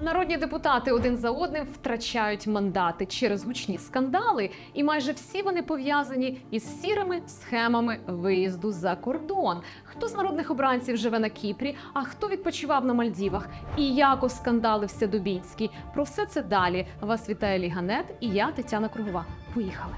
Народні депутати один за одним втрачають мандати через гучні скандали, і майже всі вони пов'язані із сірими схемами виїзду за кордон. Хто з народних обранців живе на Кіпрі, а хто відпочивав на Мальдівах, і як оскандалився Дубінський. Про все це далі. Вас вітає Ліганет і я Тетяна Кругова. Поїхали.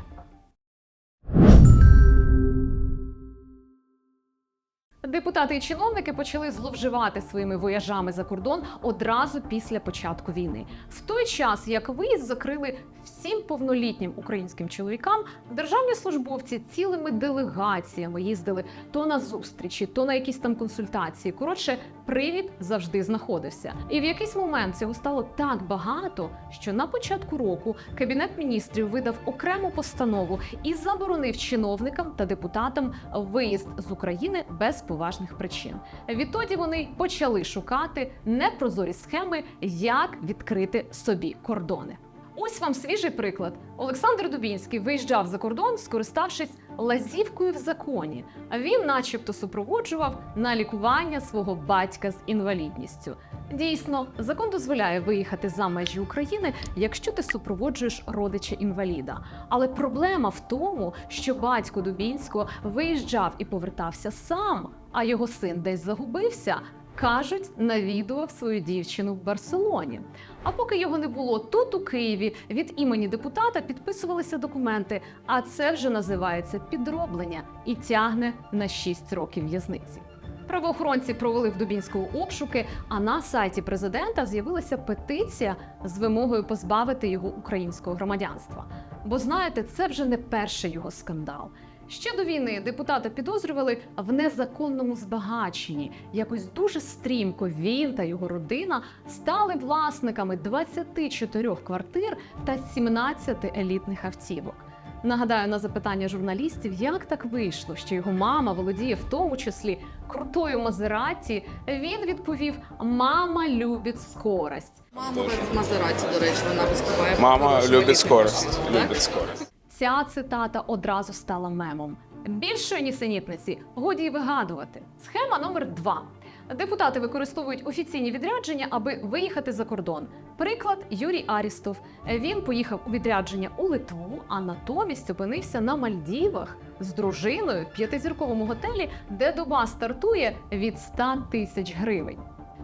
Депутати і чиновники почали зловживати своїми вояжами за кордон одразу після початку війни. В той час, як виїзд закрили всім повнолітнім українським чоловікам, державні службовці цілими делегаціями їздили то на зустрічі, то на якісь там консультації. Коротше, привід завжди знаходився. І в якийсь момент цього стало так багато, що на початку року кабінет міністрів видав окрему постанову і заборонив чиновникам та депутатам виїзд з України без поважних причин. Відтоді вони почали шукати непрозорі схеми, як відкрити собі кордони. Ось вам свіжий приклад. Олександр Дубінський виїжджав за кордон, скориставшись лазівкою в законі. Він, начебто, супроводжував на лікування свого батька з інвалідністю. Дійсно, закон дозволяє виїхати за межі України, якщо ти супроводжуєш родича інваліда. Але проблема в тому, що батько Дубінського виїжджав і повертався сам, а його син десь загубився. Кажуть, навідував свою дівчину в Барселоні. А поки його не було тут, у Києві, від імені депутата підписувалися документи. А це вже називається підроблення і тягне на 6 років в'язниці. Правоохоронці провели в Дубінського обшуки, а на сайті президента з'явилася петиція з вимогою позбавити його українського громадянства. Бо знаєте, це вже не перший його скандал. Ще до війни депутата підозрювали в незаконному збагаченні. Якось дуже стрімко він та його родина стали власниками 24 квартир та 17 елітних автівок. Нагадаю на запитання журналістів, як так вийшло, що його мама володіє в тому числі крутою Мазераті. Він відповів: Мама любить скорость. Мама в Мазераті, до речі, вона виступає. Мама Хорошого любит імені. скорость. Так? Скорость. Ця цитата одразу стала мемом. Більшої нісенітниці годі вигадувати. Схема номер два. Депутати використовують офіційні відрядження, аби виїхати за кордон. Приклад Юрій Арістов. Він поїхав у відрядження у Литву, а натомість опинився на Мальдівах з дружиною в п'ятизірковому готелі, де доба стартує від 100 тисяч гривень.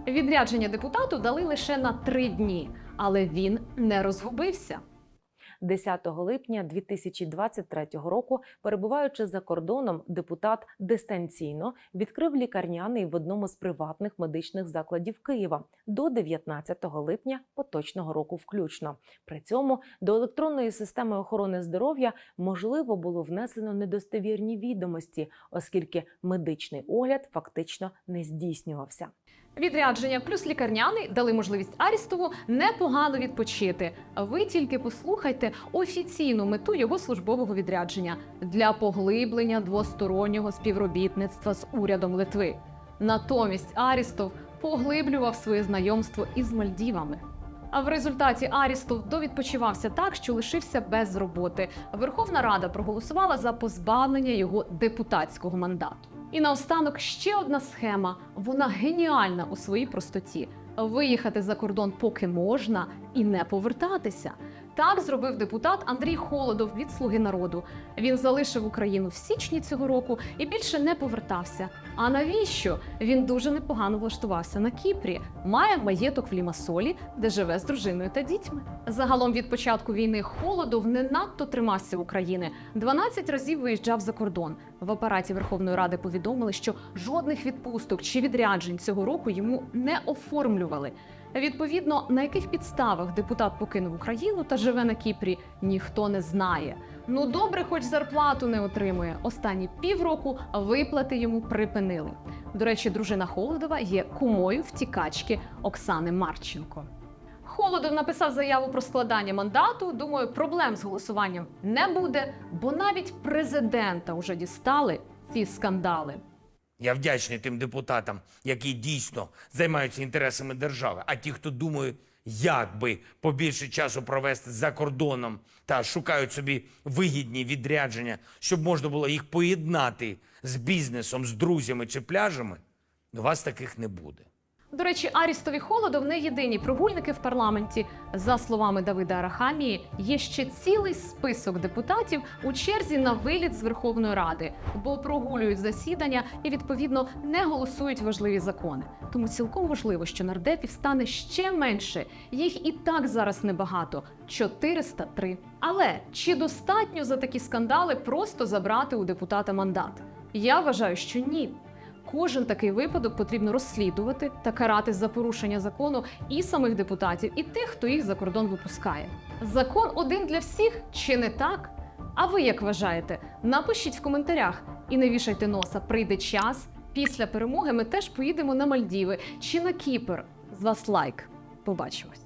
Відрядження депутату дали лише на три дні, але він не розгубився. 10 липня 2023 року, перебуваючи за кордоном, депутат дистанційно відкрив лікарняний в одному з приватних медичних закладів Києва до 19 липня поточного року включно. При цьому до електронної системи охорони здоров'я можливо було внесено недостовірні відомості, оскільки медичний огляд фактично не здійснювався. Відрядження плюс лікарняний дали можливість Арістову непогано відпочити. Ви тільки послухайте офіційну мету його службового відрядження для поглиблення двостороннього співробітництва з урядом Литви. Натомість Арістов поглиблював своє знайомство із Мальдівами. А в результаті Арістов довідпочивався так, що лишився без роботи. Верховна Рада проголосувала за позбавлення його депутатського мандату. І наостанок ще одна схема. Вона геніальна у своїй простоті: виїхати за кордон поки можна і не повертатися. Так зробив депутат Андрій Холодов від Слуги народу. Він залишив Україну в січні цього року і більше не повертався. А навіщо? Він дуже непогано влаштувався на Кіпрі, має маєток в Лімасолі, де живе з дружиною та дітьми. Загалом від початку війни Холодов не надто тримався України. 12 разів виїжджав за кордон. В апараті Верховної Ради повідомили, що жодних відпусток чи відряджень цього року йому не оформлювали. Відповідно, на яких підставах депутат покинув Україну та живе на Кіпрі, ніхто не знає. Ну добре, хоч зарплату не отримує. Останні півроку виплати йому припинили. До речі, дружина Холодова є кумою втікачки Оксани Марченко. Холодов написав заяву про складання мандату. Думаю, проблем з голосуванням не буде, бо навіть президента вже дістали ці скандали. Я вдячний тим депутатам, які дійсно займаються інтересами держави. А ті, хто думає, як би побільше часу провести за кордоном та шукають собі вигідні відрядження, щоб можна було їх поєднати з бізнесом, з друзями чи пляжами, у вас таких не буде. До речі, Арістов і Холодов не єдині прогульники в парламенті. За словами Давида Арахамії, є ще цілий список депутатів у черзі на виліт з Верховної Ради, бо прогулюють засідання і відповідно не голосують важливі закони. Тому цілком можливо, що нардепів стане ще менше. Їх і так зараз небагато 403. Але чи достатньо за такі скандали просто забрати у депутата мандат? Я вважаю, що ні. Кожен такий випадок потрібно розслідувати та карати за порушення закону і самих депутатів, і тих, хто їх за кордон випускає. Закон один для всіх чи не так? А ви як вважаєте? Напишіть в коментарях і не вішайте носа. Прийде час. Після перемоги ми теж поїдемо на Мальдіви чи на Кіпр. З вас лайк. Побачимось.